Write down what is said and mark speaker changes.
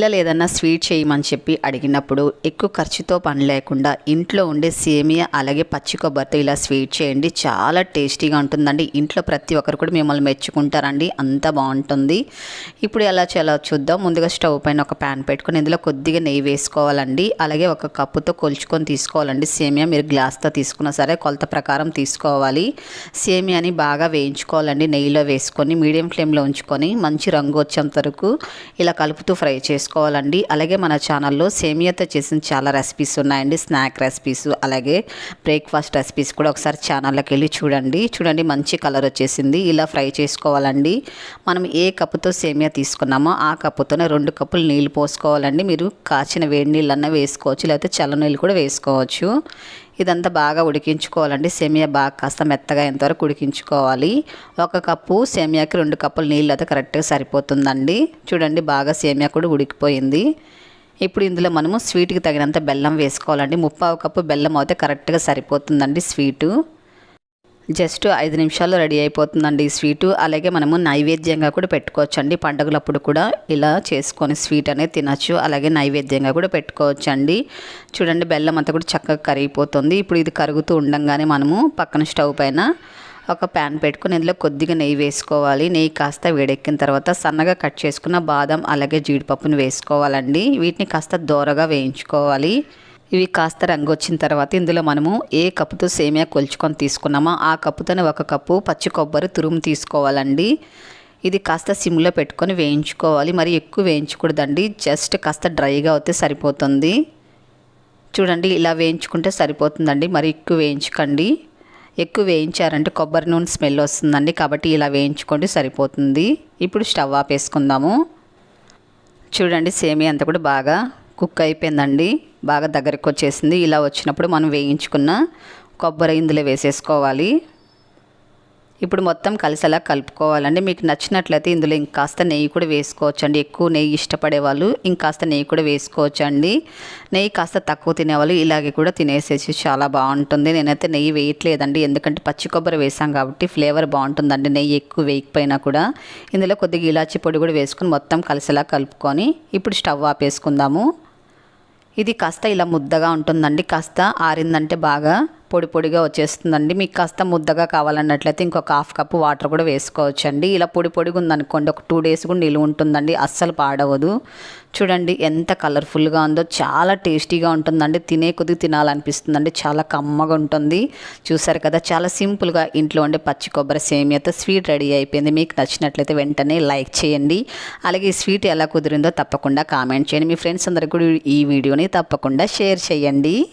Speaker 1: పిల్లలు ఏదన్నా స్వీట్ చేయమని చెప్పి అడిగినప్పుడు ఎక్కువ ఖర్చుతో పని లేకుండా ఇంట్లో ఉండే సేమియా అలాగే పచ్చి కొబ్బరితో ఇలా స్వీట్ చేయండి. చాలా టేస్టీగా ఉంటుందండి. ఇంట్లో ప్రతి ఒక్కరు కూడా మిమ్మల్ని మెచ్చుకుంటారండి. అంత బాగుంటుంది. ఇప్పుడు ఎలా చేయాలో చూద్దాం. ముందుగా స్టవ్ పైన ఒక ప్యాన్ పెట్టుకొని ఇందులో కొద్దిగా నెయ్యి వేసుకోవాలండి. అలాగే ఒక కప్పుతో కొలుచుకొని తీసుకోవాలండి. సేమియా మీరు గ్లాస్తో తీసుకున్నా సరే కొలత ప్రకారం తీసుకోవాలి. సేమియాని బాగా వేయించుకోవాలండి. నెయ్యిలో వేసుకొని మీడియం ఫ్లేమ్లో ఉంచుకొని మంచి రంగు వచ్చేంత వరకు ఇలా కలుపుతూ ఫ్రై చేసుకోవాలండి. అలాగే మన ఛానల్లో సేమియాతో చేసిన చాలా రెసిపీస్ ఉన్నాయండి. స్నాక్ రెసిపీస్ అలాగే బ్రేక్ఫాస్ట్ రెసిపీస్ కూడా ఒకసారి ఛానల్లోకి వెళ్ళి చూడండి. చూడండి మంచి కలర్ వచ్చేసింది. ఇలా ఫ్రై చేసుకోవాలండి. మనం ఏ కప్పుతో సేమియా తీసుకున్నామో ఆ కప్పుతోనే రెండు కప్పులు నీళ్ళు పోసుకోవాలండి. మీరు కాచిన వేడి నీళ్ళన్నా వేసుకోవచ్చు లేకపోతే చల్ల నీళ్ళు కూడా వేసుకోవచ్చు. ఇదంతా బాగా ఉడికించుకోవాలండి. సేమియా బాగా కాస్త మెత్తగా ఎంతవరకు ఉడికించుకోవాలి. ఒక కప్పు సేమియాకి రెండు కప్పులు నీళ్ళు అయితే కరెక్ట్గా సరిపోతుందండి. చూడండి బాగా సేమియా కూడా ఉడికిపోయింది. ఇప్పుడు ఇందులో మనము స్వీట్కి తగినంత బెల్లం వేసుకోవాలండి. ముప్పావు కప్పు బెల్లం అయితే కరెక్ట్గా సరిపోతుందండి స్వీటు. జస్ట్ ఐదు నిమిషాల్లో రెడీ అయిపోతుందండి ఈ స్వీటు. అలాగే మనము నైవేద్యంగా కూడా పెట్టుకోవచ్చు అండి పండుగలప్పుడు కూడా ఇలా చేసుకొని స్వీట్ అనేది తినచ్చు. అలాగే నైవేద్యంగా కూడా పెట్టుకోవచ్చు అండి చూడండి బెల్లం అంతా కూడా చక్కగా కరిగిపోతుంది. ఇప్పుడు ఇది కరుగుతూ ఉండంగానే మనము పక్కన స్టవ్ పైన ఒక ప్యాన్ పెట్టుకుని ఇందులో కొద్దిగా నెయ్యి వేసుకోవాలి. నెయ్యి కాస్త వేడెక్కిన తర్వాత సన్నగా కట్ చేసుకున్న బాదం అలాగే జీడిపప్పును వేసుకోవాలండి. వీటిని కాస్త దోరగా వేయించుకోవాలి. ఇవి కాస్త రంగు వచ్చిన తర్వాత ఇందులో మనము ఏ కప్పుతో సేమియా కొలుచుకొని తీసుకున్నామో ఆ కప్పుతోనే ఒక కప్పు పచ్చి కొబ్బరి తురుము తీసుకోవాలండి. ఇది కాస్త సిమ్లో పెట్టుకొని వేయించుకోవాలి. మరి ఎక్కువ వేయించకూడదండి. జస్ట్ కాస్త డ్రైగా అవుతే సరిపోతుంది. చూడండి ఇలా వేయించుకుంటే సరిపోతుందండి. మరి ఎక్కువ వేయించకండి. ఎక్కువ వేయించారంటే కొబ్బరి నూనె స్మెల్ వస్తుందండి. కాబట్టి ఇలా వేయించుకోండి సరిపోతుంది. ఇప్పుడు స్టవ్ ఆపేసుకుందాము. చూడండి సేమియా అంతా కూడా బాగా కుక్ అయిపోయిందండి. బాగా దగ్గరికి వచ్చేసింది. ఇలా వచ్చినప్పుడు మనం వేయించుకున్న కొబ్బరి ఇందులో వేసేసుకోవాలి. ఇప్పుడు మొత్తం కలిసేలా కలుపుకోవాలండి. మీకు నచ్చినట్లయితే ఇందులో ఇంకాస్త నెయ్యి కూడా వేసుకోవచ్చండి. ఎక్కువ నెయ్యి ఇష్టపడే వాళ్ళు ఇంకాస్త నెయ్యి కూడా వేసుకోవచ్చు అండి నెయ్యి కాస్త తక్కువ తినేవాళ్ళు ఇలాగే కూడా తినేసేసి చాలా బాగుంటుంది. నేనైతే నెయ్యి వేయట్లేదండి. ఎందుకంటే పచ్చి కొబ్బరి వేసాం కాబట్టి ఫ్లేవర్ బాగుంటుందండి. నెయ్యి ఎక్కువ వేయకపోయినా కూడా ఇందులో కొద్దిగా ఇలాచి పొడి కూడా వేసుకొని మొత్తం కలిసేలా కలుపుకొని ఇప్పుడు స్టవ్ ఆపేసుకుందాము. ఇది కాస్త ఇలా ముద్దగా ఉంటుందండి. కాస్త ఆరిందంటే బాగా పొడి పొడిగా వచ్చేస్తుందండి. మీకు కాస్త ముద్దగా కావాలన్నట్లయితే ఇంకొక హాఫ్ కప్ వాటర్ కూడా వేసుకోవచ్చండి. ఇలా పొడి పొడిగా ఉందనుకోండి ఒక టూ డేస్ కూడా నిలువ ఉంటుందండి. అస్సలు పాడవదు. చూడండి ఎంత కలర్ఫుల్గా ఉందో చాలా టేస్టీగా ఉంటుందండి. తినే కొద్ది తినాలనిపిస్తుందండి. చాలా కమ్మగా ఉంటుంది. చూసారు కదా చాలా సింపుల్గా ఇంట్లో ఉండే పచ్చి కొబ్బరి సేమియాతో స్వీట్ రెడీ అయిపోయింది. మీకు నచ్చినట్లయితే వెంటనే లైక్ చేయండి. అలాగే ఈ స్వీట్ ఎలా కుదిరిందో తప్పకుండా కామెంట్ చేయండి. మీ ఫ్రెండ్స్ అందరికీ కూడా ఈ వీడియోని తప్పకుండా షేర్ చేయండి.